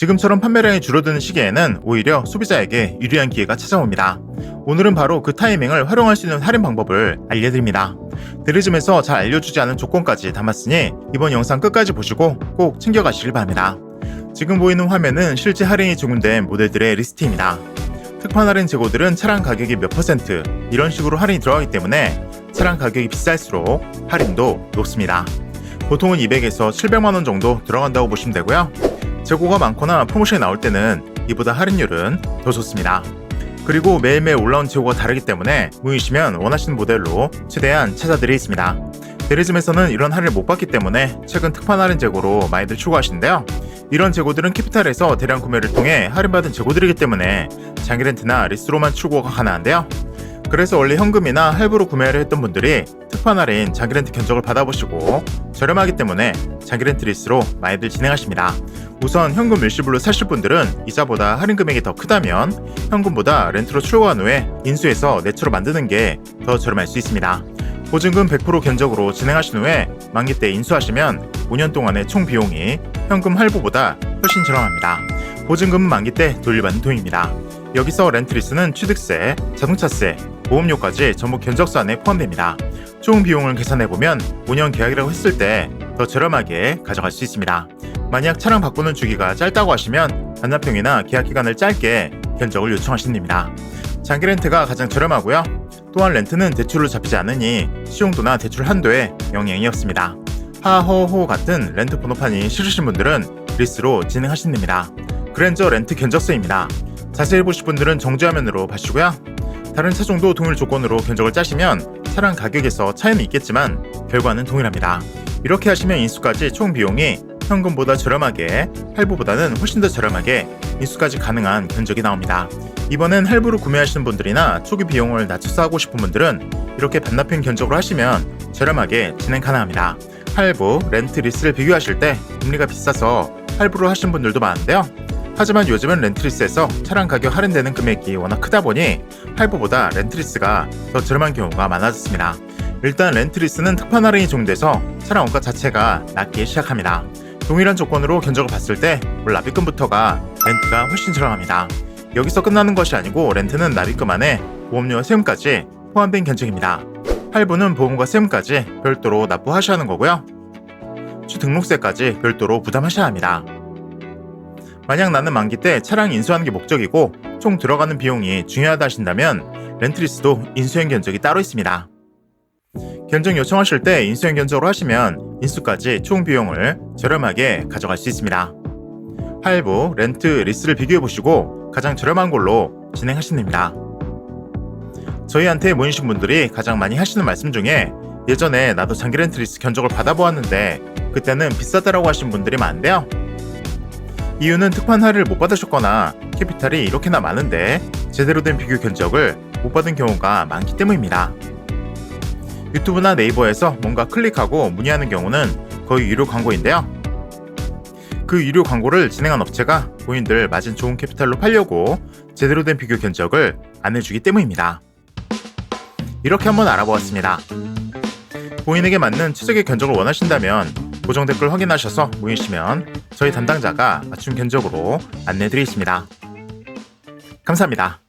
지금처럼 판매량이 줄어드는 시기에는 오히려 소비자에게 유리한 기회가 찾아옵니다. 오늘은 바로 그 타이밍을 활용할 수 있는 할인 방법을 알려드립니다. 드리즘에서 잘 알려주지 않은 조건까지 담았으니 이번 영상 끝까지 보시고 꼭 챙겨가시길 바랍니다. 지금 보이는 화면은 실제 할인이 주문된 모델들의 리스트입니다. 특판 할인 재고들은 차량 가격이 몇 퍼센트 이런 식으로 할인이 들어가기 때문에 차량 가격이 비쌀수록 할인도 높습니다. 보통은 200에서 700만 원 정도 들어간다고 보시면 되고요. 재고가 많거나 프로모션이 나올 때는 이보다 할인율은 더 좋습니다. 그리고 매일매일 올라온 재고가 다르기 때문에 문의시면 원하시는 모델로 최대한 찾아드리겠습니다. 데리즘에서는 이런 할인을 못 받기 때문에 최근 특판 할인 재고로 많이들 추구하시는데요. 이런 재고들은 캐피탈에서 대량 구매를 통해 할인받은 재고들이기 때문에 장기 렌트나 리스로만 출고가 가능한데요. 그래서 원래 현금이나 할부로 구매를 했던 분들이 특판 할인 장기 렌트 견적을 받아보시고 저렴하기 때문에 장기 렌트 리스로 많이들 진행하십니다. 우선 현금 일시불로 사실 분들은 이자보다 할인 금액이 더 크다면 현금보다 렌트로 출고한 후에 인수해서 내초로 만드는 게 더 저렴할 수 있습니다. 보증금 100% 견적으로 진행하신 후에 만기 때 인수하시면 5년 동안의 총 비용이 현금 할부보다 훨씬 저렴합니다. 보증금은 만기 때 돌려받는 돈입니다. 여기서 렌트리스는 취득세, 자동차세, 보험료까지 전부 견적수 안에 포함됩니다. 총 비용을 계산해보면 5년 계약이라고 했을 때 더 저렴하게 가져갈 수 있습니다. 만약 차량 바꾸는 주기가 짧다고 하시면 반납형이나 계약 기간을 짧게 견적을 요청하시면 됩니다. 장기 렌트가 가장 저렴하고요. 또한 렌트는 대출로 잡히지 않으니 시용도나 대출 한도에 영향이 없습니다. 하허호 같은 렌트 번호판이 싫으신 분들은 리스로 진행하시면 됩니다. 그랜저 렌트 견적서입니다. 자세히 보실 분들은 정지화면으로 봐주시고요. 다른 차종도 동일 조건으로 견적을 짜시면 차량 가격에서 차이는 있겠지만 결과는 동일합니다. 이렇게 하시면 인수까지 총 비용이 현금보다 저렴하게 할부보다는 훨씬 더 저렴하게 인수까지 가능한 견적이 나옵니다. 이번엔 할부로 구매하시는 분들이나 초기 비용을 낮춰서 하고 싶은 분들은 이렇게 반납형 견적으로 하시면 저렴하게 진행 가능합니다. 할부, 렌트, 리스를 비교하실 때 금리가 비싸서 할부로 하시는 분들도 많은데요. 하지만 요즘은 렌트리스에서 차량 가격 할인되는 금액이 워낙 크다 보니 할부보다 렌트리스가 더 저렴한 경우가 많아졌습니다. 일단 렌트리스는 특판 할인이 적용돼서 차량 원가 자체가 낮기 시작합니다. 동일한 조건으로 견적을 봤을 때월 납입금부터가 렌트가 훨씬 저렴합니다. 여기서 끝나는 것이 아니고 렌트는 납입금 안에 보험료와 세금까지 포함된 견적입니다. 할부는 보험과 세금까지 별도로 납부하셔야 하는 거고요. 주 등록세까지 별도로 부담하셔야 합니다. 만약 나는 만기 때 차량 인수하는 게 목적이고 총 들어가는 비용이 중요하다 하신다면 렌트리스도 인수행 견적이 따로 있습니다. 견적 요청하실 때 인수행 견적으로 하시면 인수까지 총 비용을 저렴하게 가져갈 수 있습니다. 할부, 렌트, 리스를 비교해 보시고 가장 저렴한 걸로 진행하시면 됩니다. 저희한테 모이신 분들이 가장 많이 하시는 말씀 중에 예전에 나도 장기 렌트 리스 견적을 받아보았는데 그때는 비싸다라고 하신 분들이 많은데요. 이유는 특판 할인을 못 받으셨거나 캐피탈이 이렇게나 많은데 제대로 된 비교 견적을 못 받은 경우가 많기 때문입니다. 유튜브나 네이버에서 뭔가 클릭하고 문의하는 경우는 거의 유료 광고인데요. 그 유료 광고를 진행한 업체가 본인들 마진 좋은 캐피탈로 팔려고 제대로 된 비교 견적을 안 해주기 때문입니다. 이렇게 한번 알아보았습니다. 본인에게 맞는 최적의 견적을 원하신다면 고정 댓글 확인하셔서 모이시면 저희 담당자가 맞춤 견적으로 안내드리겠습니다. 감사합니다.